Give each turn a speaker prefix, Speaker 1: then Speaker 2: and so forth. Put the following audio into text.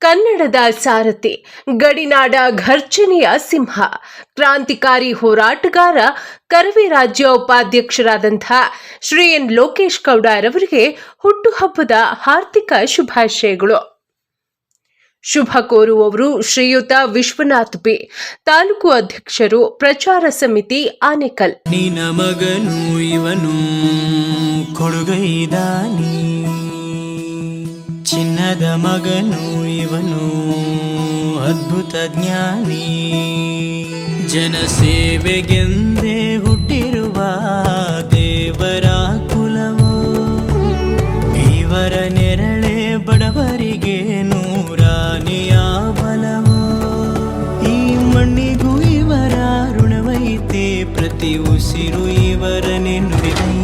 Speaker 1: ಕನ್ನಡದ ಸಾರಥಿ, ಗಡಿನಾಡ ಘರ್ಜನೆಯ ಸಿಂಹ, ಕ್ರಾಂತಿಕಾರಿ ಹೋರಾಟಗಾರ, ಕರವೇ ರಾಜ್ಯ ಉಪಾಧ್ಯಕ್ಷರಾದಂಥ ಶ್ರೀ ಎನ್ ಲೋಕೇಶ್ ಗೌಡರವರಿಗೆ ಹುಟ್ಟುಹಬ್ಬದ ಹಾರ್ದಿಕ ಶುಭಾಶಯಗಳು. ಶುಭ ಕೋರುವವರು ಶ್ರೀಯುತ ವಿಶ್ವನಾಥ್ ಬಿ ತಾಲೂಕು ಅಧ್ಯಕ್ಷರು ಪ್ರಚಾರ ಸಮಿತಿ ಆನೇಕಲ್.
Speaker 2: ಚಿನ್ನದ ಮಗನು ಇವನು ಅದ್ಭುತ ಜ್ಞಾನಿ. ಜನಸೇವೆಗೆಂದೇ ಹುಟ್ಟಿರುವ ದೇವರ ಕುಲವು ಇವರ ನೆರಳೆ ಬಡವರಿಗೆ ನೂರಾನಿಯ ಬಲವು. ಈ ಮಣ್ಣಿಗೂ ಇವರ ಋಣವೈತೆ, ಪ್ರತಿ ಉಸಿರು ಇವರನೆ ನುಡಿದ.